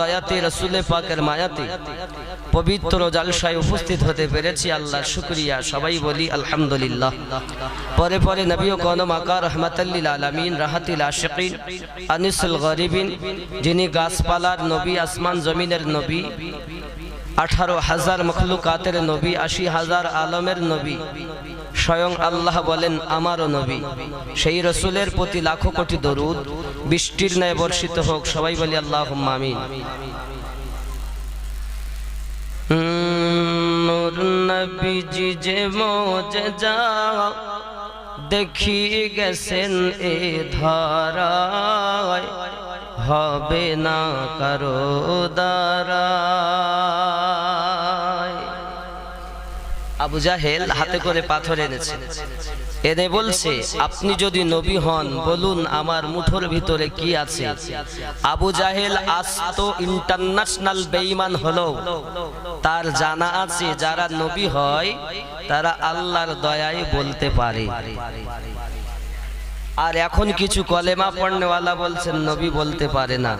দয়াতে রসুলে পাকের মায়াতে পবিত্র জালসায় উপস্থিত হতে পেরেছি, আল্লাহ শুক্রিয়া। সবাই বলি আলহামদুলিল্লাহ। পরে পরে নবী ও কনম আকা রহমতাল্লিল আলমিন, রাহাতিল আশিকিন, আনিসুল গরিবিন, যিনি গাছপালার নবী, আসমান জমিনের নবী, আঠারো হাজার মখলুকাতের নবী, আশি হাজার আলমের নবী স্বয়ং আল্লাহ বলেন, আমারও নবী। সেই রসুলের প্রতি লাখো কোটি দরুদ, বৃষ্টির ন্যায় বর্ষিত হোক, সবাই বলি আল্লাহ আমিন। নূর নবীজি যে মোজা দেখিয়ে গেছেন এ ধারায়, হবে না কারও দ্বারায় আবু জাহেল হাতে করে পাথর এনেছে। এনে বলছে আপনি যদি নবী হন বলুন আমার মুঠোর ভিতরে কি আছে? আবু জাহেল আস্ত ইন্টারন্যাশনাল বেঈমান হলো। তার জানা আছে যারা নবী হয় তারা আল্লাহর দয়ায় বলতে পারে। আর এখন কিছু কলেমা পড়নেওয়ালা বলছেন নবী বলতে পারে না।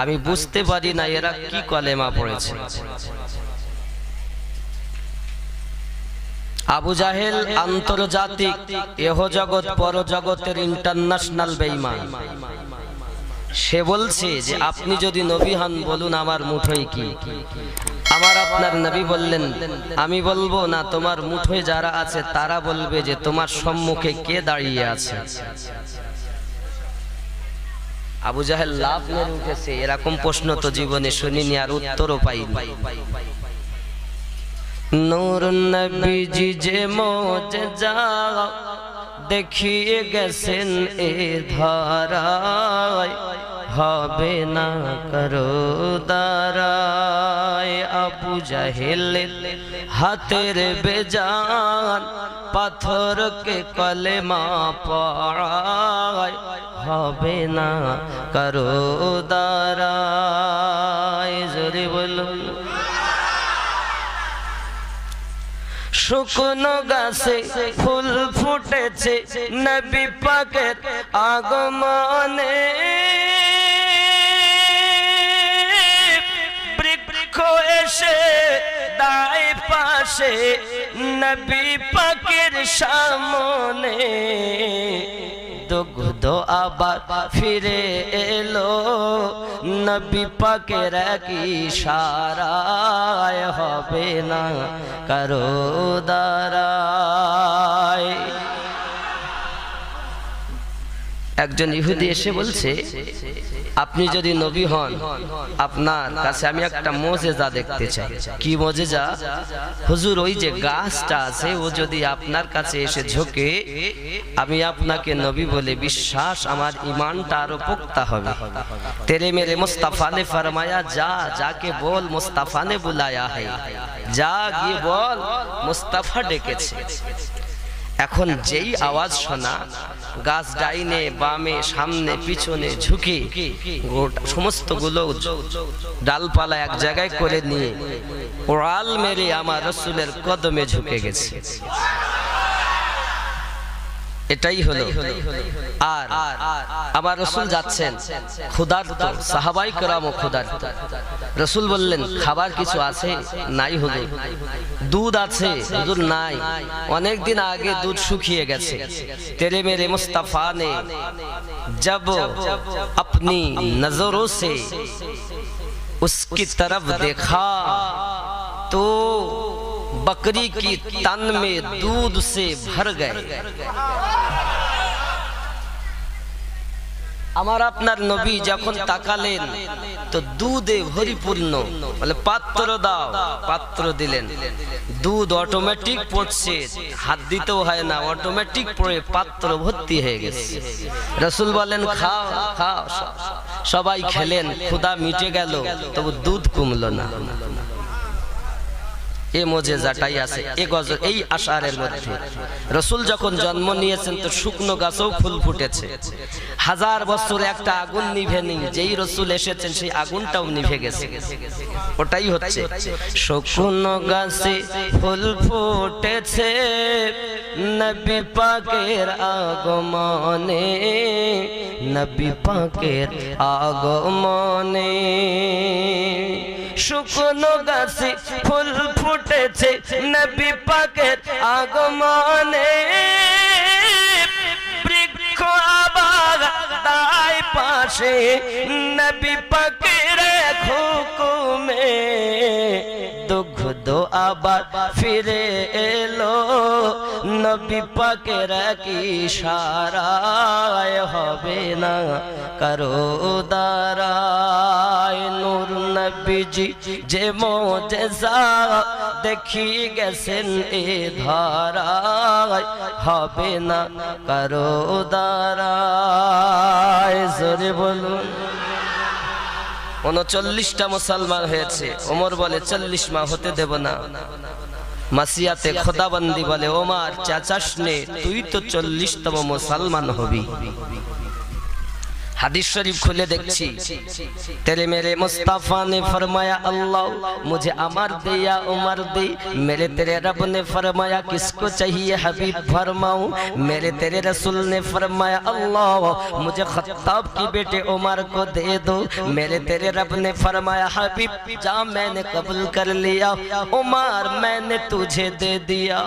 আমি বুঝতে পারি না এরা কি কলেমা পড়েছে। আবু জাহেল আন্তর্জাতিক, এহ জগৎ পরজগতের ইন্টারন্যাশনাল বেইমান। সে বলছে যে আপনি যদি নবী হন, বলুন আমার মুঠোই কি? আমার আপনার নবী বললেন, আমি বলব না, তোমার মুঠোয় যারা আছে, তারা বলবে যে তোমার সম্মুখে কে দাঁড়িয়ে আছে। আবু জাহেল লাভ মেরে উঠেছে, এরকম প্রশ্ন তো জীবনে শুনিনি আর উত্তরও পাইনি। নূর নবীজি যে মোজা দেখিয়ে গেছেন এ ধারায় হবে না করো দারায় আবু জাহেল হাতের বেজান পাথরকে কলেমা পড়ায় হবে না করো দারায় জোরে বলুন শুকনো গাছে ফুল ফুটেছে নবী পাকের আগমনে। বৃক্ষ এসে দায় পাশে নবী পাকের সামনে। দুগ্ধ আবার ফিরে এলো। নবী পাকের কি সারায় হবে না কারও দারায় একজন ইহুদি এসে বলছে আপনি যদি নবী হন আপনার কাছে আমি একটা মোজেজা দেখতে চাই কি মোজেজা হুজুর ওই যে গাছটা আছে ও যদি আপনার কাছে এসে ঝোঁকে আমি আপনাকে নবী বলে বিশ্বাস আমার ইমানটা আরো পোক্তা হবে তেরে মেরে মুস্তাফা ने फरमाया जा जाके बोल मुस्ताफा ने बुलाया है যা গিয়ে বল মুস্তাফা ডেকেছে এখন যেই আওয়াজ শোনা গাছ ডাইনে, বামে, সামনে, পিছনে ঝুঁকি। সমস্তগুলো ডালপালা এক জায়গায় করে নিয়ে ওড়াল মেরে আমার রসুলের কদমে ঝুঁকে গেছে। এটাই হলো আর আমার রসুল যাচ্ছেন। খুদার সাহাবাই করাম ও খুদার রসুল বললেন খাবার কিছু আছে? নাই হুজুর। দুধ আছে হুজুর নাই। অনেক দিন আগে দুধ শুকিয়ে গেছে। তেরে মেরে মুস্তাফা নে জব আপনি নজরো সে উসকি তরফ দেখা তো बकरी की तन में दूध से भर गए আমার আপনার নবী যখন তাকালেন তো দুধে ভরিপূর্ণ বলে পাত্র দাও পাত্র দিলেন দুধ অটোমেটিক পড়ছে হাত দিতেও হয় না অটোমেটিক পড়ে পাত্র ভর্তি হয়ে গেছে রসুল বলেন খাও খাও সবাই খেলেন ক্ষুদা মিটে গেল তবু দুধ কমলো না এ মোজেজাটাই আছে, এ গজ, এই আষাঢ়ের মধ্যে। রসুল যখন জন্ম নিয়েছেন তো শুকনো গাছেও ফুল ফুটেছে। হাজার বছর একটা আগুন নিভে যেই রসুল এসেছেন সেই আগুনটাও নিভে গেছে। ওটাই হচ্ছে, শুকনো গাছে ফুল ফুটেছে, নবী পাকের আগমনে, নবী পাকের আগমনে। শুকনো গাছে ফুল ফুটেছে নবী পাকের আগমনে। বৃক্ষ আবার তাই পাশে নবী পাকের খুকুমে হুকুমে দুগ্ধ আবার ফিরে এলো। নবী পাকের কি সারায় হবে না? কারও দারায় নূর নবীজি যে মোজেজা দেখি গেছেন এ ধারায় হবে না। কারও দারায় জোরে বলুন। উনচল্লিশটা মুসলমান হয়েছে। ওমর বলে, চল্লিশ মা হতে দেব না। মাসিয়াতে খোদাবন্দি বলে, ওমার, চাচাস নে, তুই তো চল্লিশতম মুসলমান হবি। حدیث شریف کھلے دیکھی تیرے میرے مصطفیٰ نے فرمایا اللہ مجھے عمر دے یا عمر دے میرے تیرے رب نے فرمایا کس کو چاہیے حبیب فرماؤں میرے تیرے رسول نے فرمایا اللہ مجھے خطاب کی بیٹے عمر کو دے دو میرے تیرے رب نے فرمایا حبیب جا میں نے قبول کر لیا عمر میں نے تجھے دے دیا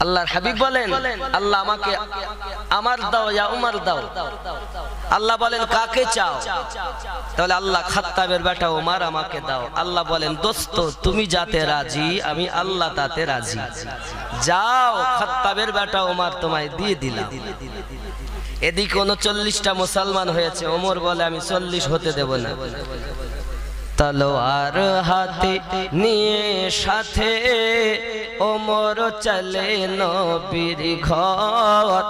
আল্লাহর হাবিব বলেন, আল্লাহ আমাকে আমার দাও, ইয়া উমার দাও। আল্লাহ বলেন, কাকে চাও? তাহলে আল্লাহ খাত্তাবের বেটা উমার আমাকে দাও। আল্লাহ বলেন, দোস্ত, তুমি যাতে রাজি, আমি আল্লাহ তাতে রাজি। যাও, খাত্তাবের বেটা উমার তোমায় দিয়ে দিলাম। এদিকে উনচল্লিশটা মুসলমান হয়েছে। ওমর বলে, আমি চল্লিশ হতে দেব না। তলোয়ার হাতে নিয়ে সাথে ওমর চলে নবীর ঘর,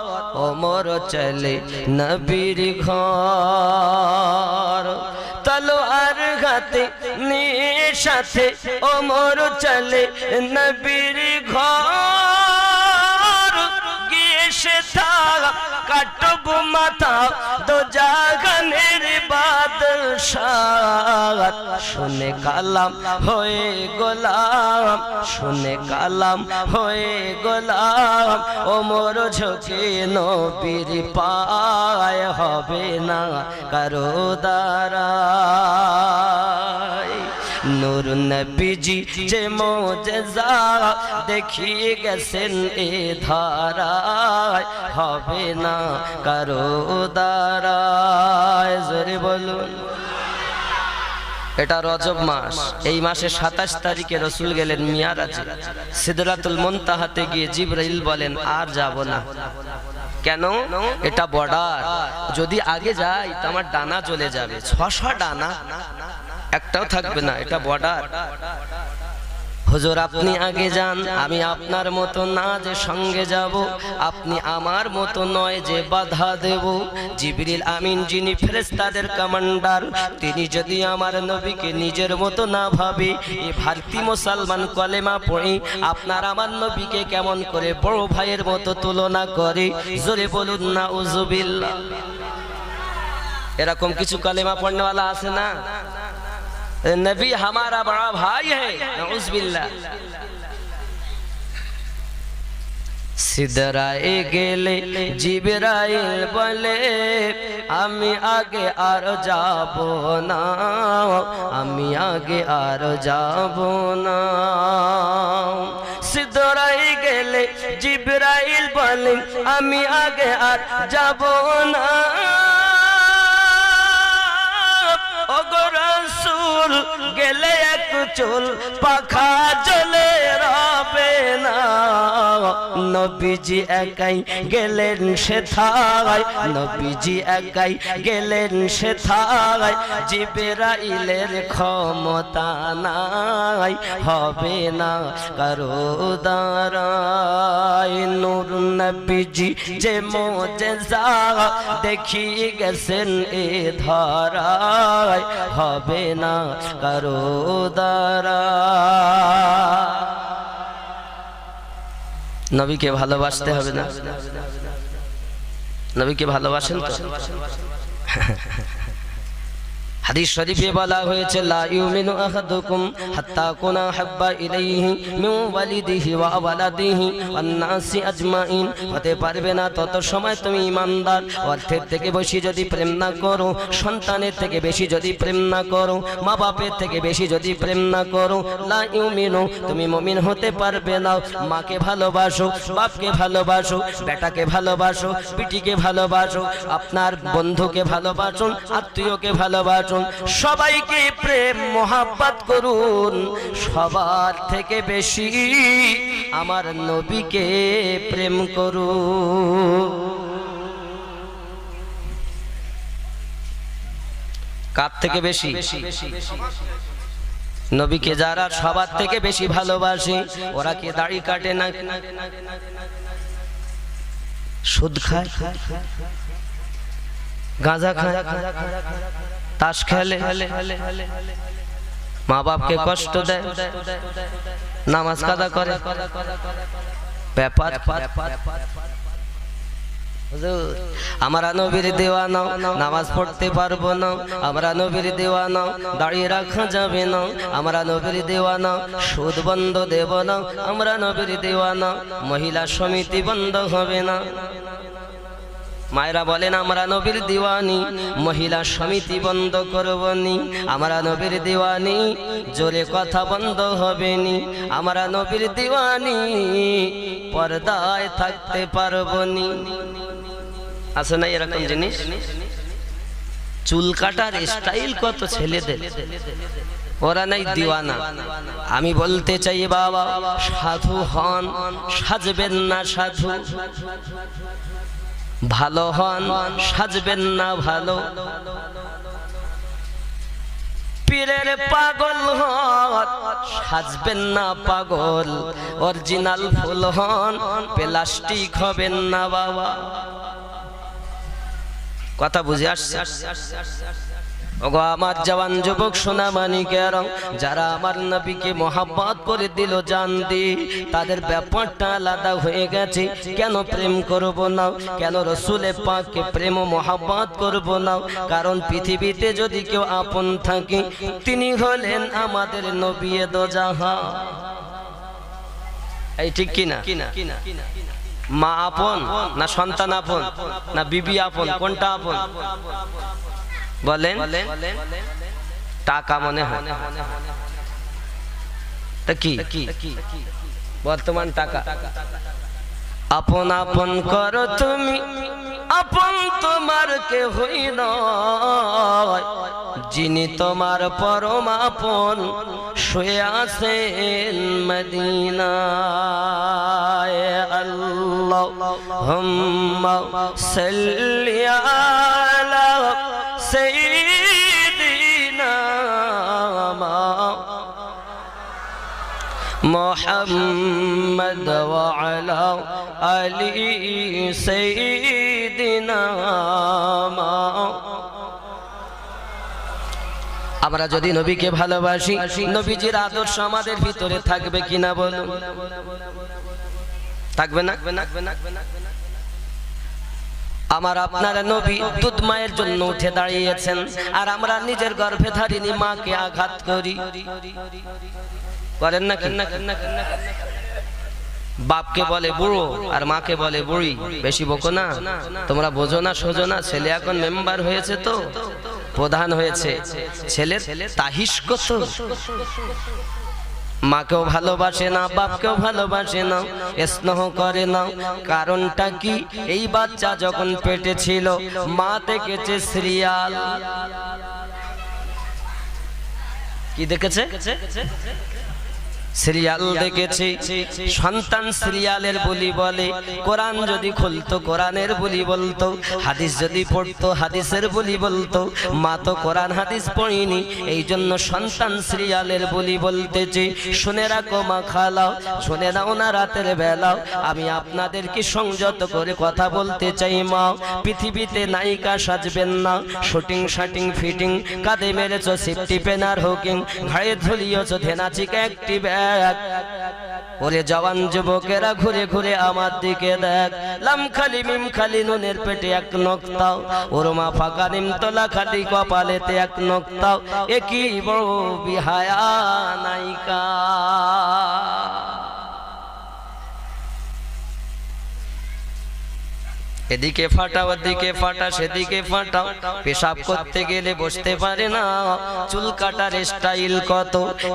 ওমর চলে নবীর ঘর। তলোয়ার হাতে নিয়ে সাথে ওমর চলে নবীর ঘর। থাক কাটব মাথা দো জাগানের বাদশাহ শুনে কালাম হয়ে গোলাম শুনে কালাম হয়ে গোলাম ওমর ঝোঁকে নবীর পায় হবে না কারও দাঁড়ায় নূর নবীজি যে মোজেজা দেখিয়ে গেছেন এ ধারায়, হবে না কারও দাঁড়ায় জোরে বলুন। এটা রজব মাস। এই মাসে সাতাশ তারিখে রসুল গেলেন মিয়ারাজে। সিদরাতুল মন্তাহাতে গিয়ে জিব্রাইল বলেন, আর যাব না। কেন? এটা বর্ডার। যদি আগে যাই, তো আমার ডানা চলে যাবে। ছশো ডানা। একটাও থাকবে না, এটা বর্ডার হুজুর, আপনি আগে যান, আমি আপনার মতো না যে সঙ্গে যাব, আপনি আমার মতো নয় যে বাধা দেব। জিবরিল আমিন, যিনি ফেরেশতাদের কমান্ডার, তিনি যদি আমার নবীকে নিজের মতো না ভাবে, এ ভারতী মুসলমান কলেমা পড়ে, আপনার আমার নবীকে কেমন করে বড় ভাইয়ের মতো তুলনা করে? জোরে বলুন না উজুবিল্লাহ এরকম কিছু কলেমা পড়নেওয়ালা আছে না? नबी हमारा बड़ा भाई है नउजबिल्ला সিদরায় গেলে জিবরাইল বলে আমি আগে আর যাব না আমি আগে আর যাব না সিদরায় গেলে জিবরাইল বলে আমি আগে আর যাব না অগরসুল গেলে এক চুল পাখা জলে রবে না। নবীজি একাই গেলেন সে থাই নবীজি একাই গেলেন সে থাই জিবেরাইলের ক্ষমতা নাই, হবে না কারও দাঁড়ায় নূর নবীজি যে মোজেজা দেখি গেছেন এ ধারায়, হবে না কারও দ্বারা নবীকে ভালোবাসতে হবে না। নবীকে ভালোবাসেন হাদিস শরীফে বলা হয়েছে, লা ইউমিনু আহাদুকুম হাত্তা কুনা হাব্বা ইলাইহি মিন ওয়ালিদিহি ওয়া ওয়ালাদিহি ওয়ান নাসি আজমাইন। হতে পারবে না, তত সময় তুমি ইমানদার। অর্থের থেকে বেশি যদি প্রেম না করো, সন্তানের থেকে বেশি যদি প্রেম না করো মা বাপের থেকে বেশি যদি প্রেম না করো, লা ইউমিনু তুমি মুমিন হতে পারবে না। মাকে ভালোবাসো, বাপকে ভালোবাসো, বেটাকে ভালোবাসো, পিটিকে ভালোবাসো, আপনার বন্ধুকে ভালোবাসুন, আত্মীয়কে ভালোবাসুন সবাইকে প্রেম, মোহাব্বত করুন। সবার থেকে বেশি আমার নবীকে প্রেম করুন। কার থেকে বেশি? নবীকে যারা সবার থেকে বেশি ভালোবাসে, ওরা কি দাড়ি কাটে না? সুদ খায়? গাঁজা খায়? তাস খেলে মা বাপকে কষ্ট দেয়, নামাজ কাদা করে। ব্যাপার আমরা নবীর দেওয়ানা, নামাজ পড়তে পারব না, আমরা নবীর দেওয়ানা, দাঁড়িয়ে রাখা যাবে না, আমরা নবীর দেওয়ানা, সুদ বন্ধ দেব না, আমরা নবীর দেওয়ানা, মহিলা সমিতি বন্ধ হবে না। মায়েরা বলেন, আমরা নবীর দিওয়ানি, মহিলা সমিতি বন্ধ করবনি। আমরা নবীর দিওয়ানি, জোরে কথা বন্ধ হবে নি আমরা নবীর দিওয়ানি, পর্দায় থাকতে পারবনি। আছে না এরকম জিনিস? চুল কাটার স্টাইল কত ছেলেদের? ওরা নাই দিওয়ানা। আমি বলতে চাই, বাবা, সাধু হন, সাজবেন না সাধু। ভালো হন, সাজবেন না ভালো। পীরের পাগল হন, সাজবেন না পাগল। অরিজিনাল ফুল হন, প্লাস্টিক হবেন না বাবা। কথা বুঝে আসছে? ওগো আমার জওয়ান যুবক সোনা মানিকের যারা আমার নবীকে মহাব্বত করে দিল জান দি, তাদের ব্যাপারটা আলাদা হয়ে গেছে। কেন প্রেম করব না? কেন রসুলে পাককে প্রেম মহাব্বত করব না? কারণ পৃথিবীতে যদি কেউ আপন থাকে, তিনি হলেন আমাদের নবী দোজাহা এই ঠিক কিনা মা আপন না সন্তান আপন না বিবি আপন? কোনটা আপন? বলেন টাকা মনে হয়। তা কি? বর্তমান টাকা। আপন আপন করো তুমি। আপন তোমার কে হই যিনি তোমার পরম আপন শুয়ে আছেন মদিনায়। আল্লাহ হুম্মা সাল্লি আলা محمد وعلى آل سيدنا আমরা যদি নবীকে ভালোবাসি নবীজির আদর্শ আমাদের ভিতরে থাকবে কিনা বলুন থাকবে না আমার আপনার নবী দুধ মায়ের জন্য উঠে দাঁড়িয়েছেন। আর আমরা নিজের গর্ভে ধারিনি, মাকে আঘাত করি। করেন না বাপকে বলে বুড়ো, আর মাকে বলে বুড়ি। বেশি বকো না। তোমরা বোঝো না, সোজো না। ছেলে এখন মেম্বার হয়েছে তো, প্রধান হয়েছে। ছেলে তাহিস কত মাকেও ভালোবাসে না, বাপকেও ভালোবাসে না, স্নেহ করে না। কারণটা কি? এই বাচ্চা যখন পেটে ছিল, মা দেখেছে সিরিয়াল। কি দেখেছে? সিরিয়াল দেখেছি। সন্তান সিরিয়ালের বলি বলে। কোরআন যদি খুলতো, কোরআনের বলি বলতো। হাদিস যদি পড়তো, হাদিসের বলি বলতো। মা তো কোরআন হাদিস পড়িনি। এই জন্য সন্তান সিরিয়ালের বলি বলতেছি, শুনে রাখো মা খালাও, শুনে নাও না রাতের বেলাও। আমি আপনাদেরকে সংযত করে কথা বলতে চাই, মা। পৃথিবীতে নায়িকা সাজবেন না। শুটিং, শাটিং, ফিটিং, কাঁধে মেরেছ, সিফটি, পেনার, হুকিং ঘাড়ে ধুলিয়েছ, ধেনাচিকে, একটি ব্যাগ। ওরে জওয়ান যুবকেরা ঘুরে ঘুরে আমার দিকে দেখ। লাম খালি মিম খালি নুনের পেটে এক নক্তাও। ওর মা ফাঁকা নিমতলা খালি কপালেতে এক নক্তাও। একই বড় বিহায়া নাইকা এদিকে ফাটা ওদিকে ফাটা সেদিকে ফাটাও। পেশাব করতে গেলে বসতে পারে না। চুল কাটার স্টাইল কত?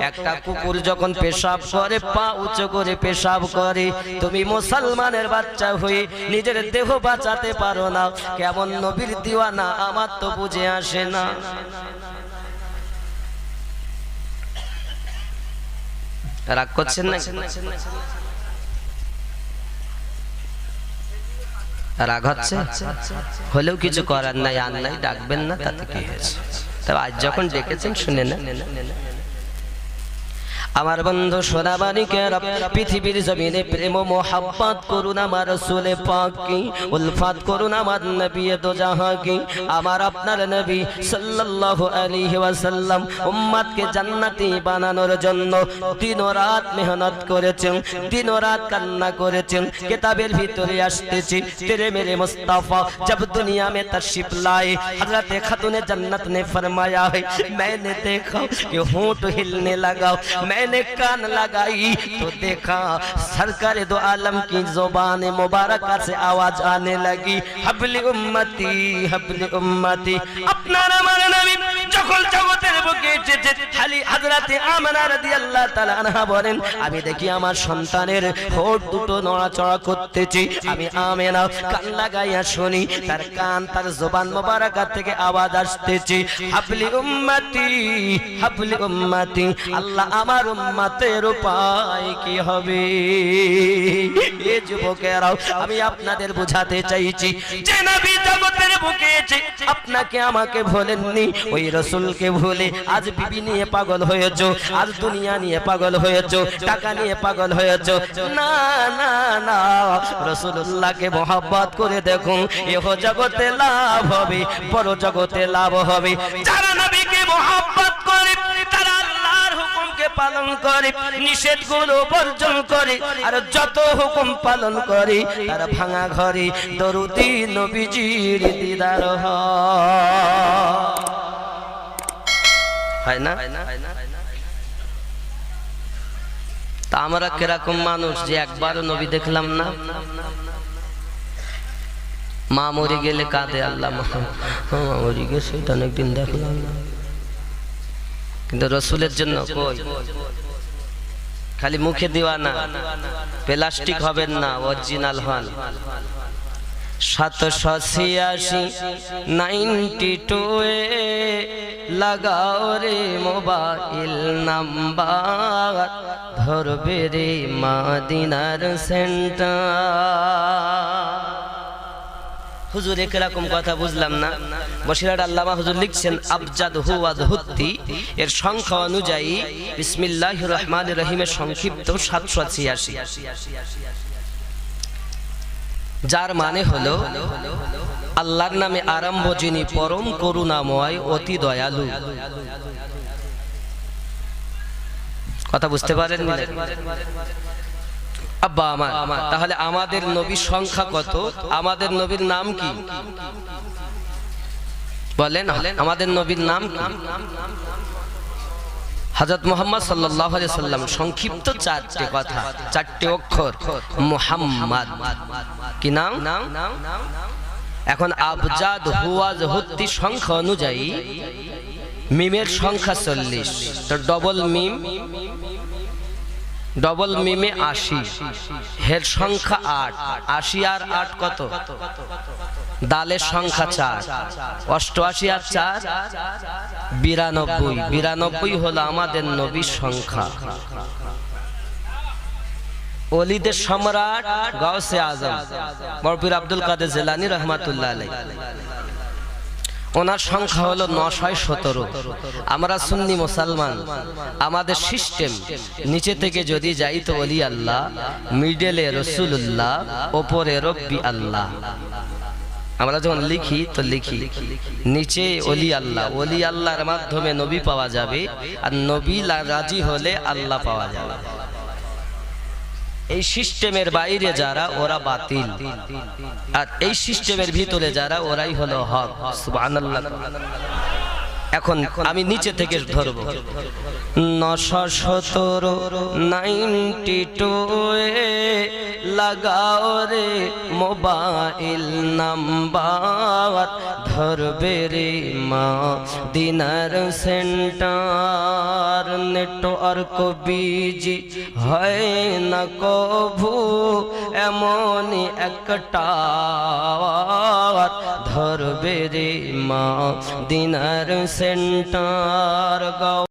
একটা কুকুর যখন পেশাব করে, পা উঁচু করে পেশাব করে। তুমি মুসলমানের বাচ্চা হয়ে নিজের দেহ বাঁচাতে পারো না। কেমন নবীর দিওয়ানা আমার তো বুঝে আসে না। রাগ করছেন না? রাগ হচ্ছে? হলেও কিছু করার নাই, আর নাই, ডাকবেন না, তাতে কি হয়েছে? তবে আজ যখন ডেকেছেন, শুনে না আমার বন্ধু সোনাবানিকের পৃথিবীর জমিনে প্রেম ও মোহাব্বত করুন আমার রসুলে পাকি উলফাত করুন আমার নবী তো জাহাকি আমার আপনার নবী সাল্লাল্লাহু আলাইহি ওয়াসাল্লাম উম্মতকে জান্নাতি বানানোর জন্য দিন ও রাত মেহনত করেছেন দিন ও রাত কান্না করেছেন কিতাবের ভিতরে আসতেছি তেরে মেরে মুস্তাফা जब दुनिया में तशरीफ लाए हजरत खातून जन्नत ने फरमाया है मैंने देखा कि होंठ हिलने लगा मैंने कान लगाई तो देखा सरकार दो आलम की ज़ुबान मुबारक से आवाज़ आने लगी। हबली उम्मती हबली उम्मती, अपना हमारे जगते আমি দেখি আমার সন্তানের হোঠ দুটো নড়াচড়া করতেছি। আমি আমেনা কান লাগাইয়া শুনি, তার কান, তার জবান মোবারকা থেকে আওয়াজ আসতেছে। হাবলি উম্মতি হাবলি উম্মতি, আল্লাহ আমার উম্মতের উপায় কি হবে? এ যুবকেরাও, আমি আপনাদের বোঝাতে চাইছি, যে নবী জগতের বুকে আপনাকে আমাকে ভোলেননি, ওই রসুলকে ভুলে আজ বিবি নিয়ে পাগল হয়েছো, আজ দুনিয়া নিয়ে পাগল হয়েছো, টাকা নিয়ে পাগল হয়েছো। না না না রসুল্লাহকে মহাব্বত করে দেখুন, এহ জগতে লাভ হবে, বড় জগতে লাভ হবে। যারা নবীকে মহাব্বত করে, তারা পালন করে নিষেধগুলো বর্জন করে, আর যত হুকুম পালন করে, তারা ভাঙা ঘরে দরুদি নবীজির দিদার হয় না? তা আমরা কীরকম মানুষ যে একবারও নবী দেখলাম না? মা মরে গেলে কাঁদে আল্লাহ মা। মরে গেছে অনেকদিন দেখলাম না। কিন্তু রসুলের জন্য কই? খালি মুখে দিওয়া না। প্লাস্টিক হবেন না অরিজিনাল হন। সাতশো ছিয়াশি, নাইনটি টু এ, লাগাও রে মোবাইল নাম্বার। ধরবে রে মাদিনার সেন্টার। হুজুর একরকম কথা বুঝলাম না। বসিরাট আল্লামা হুজুর লিখছেন আবজাদ হুয়াদ হুত্তি এর সংখ্যা অনুযায়ী বিসমিল্লাহ রহমান রহিমের সংক্ষিপ্ত সাতশো ছিয়াশি। যার মানে হলো, আল্লাহর নামে আরম্ভ যিনি পরম করুণাময়, অতি দয়ালু। কথা বুঝতে পারেন আব্বা আমার, তাহলে আমাদের নবীর সংখ্যা কত? আমাদের নবীর নাম কি? বলেন, আমাদের নবীর নাম কি? হজরত মোহাম্মদ সাল্লাহ সাল্লাম, সংক্ষিপ্ত চারটে কথা, চারটে অক্ষর। মোহাম্মদ। কি নাম? এখন আবজাদ হুয়াজ হত্তি সংখ্যা অনুযায়ী মিমের সংখ্যা চল্লিশ। তো ডবল মিম ডবল মিমে আশি। হের সংখ্যা আট। আশি আর আট কত? দালের সংখ্যা চার। অষ্টআশি আর চার? বিরানব্বই। বিরানব্বই হলো আমাদের নবীর সংখ্যা। অলিদের সম্রাট গাউসে আজম বরপির আব্দুল কাদের জেলানি রহমাতুল্লাহ ওনার সংখ্যা হলো নশয় সতেরো। আমরা সুন্নি মুসলমান। আমাদের সিস্টেম, নিচে থেকে যদি যাই তো অলি আল্লাহ, মিডেলে রসুল্লাহ ওপরে রব্বি আল্লাহ। আমরা যখন লিখি, তো লিখি, নিচে অলি আল্লাহ। অলি আল্লাহর মাধ্যমে নবী পাওয়া যাবে, আর নবী রাজি হলে আল্লাহ পাওয়া যাবে। এই সিস্টেমের বাইরে যারা, ওরা বাতিল। আর এই সিস্টেমের ভিতরে যারা, ওরাই হলো হক। সুবহানাল্লাহ। এখন আমি নিচে থেকে ধরব। নশো সতেরো, নাইনটি টু লাগাও রে মোবাইল নাম্বার ধরবে রে মা দিনার সেন্টার নেটওয়ার্ক বিজি হয় না কভু এমনই একটা ধরবে রে মা দিনার সেন্টার গাও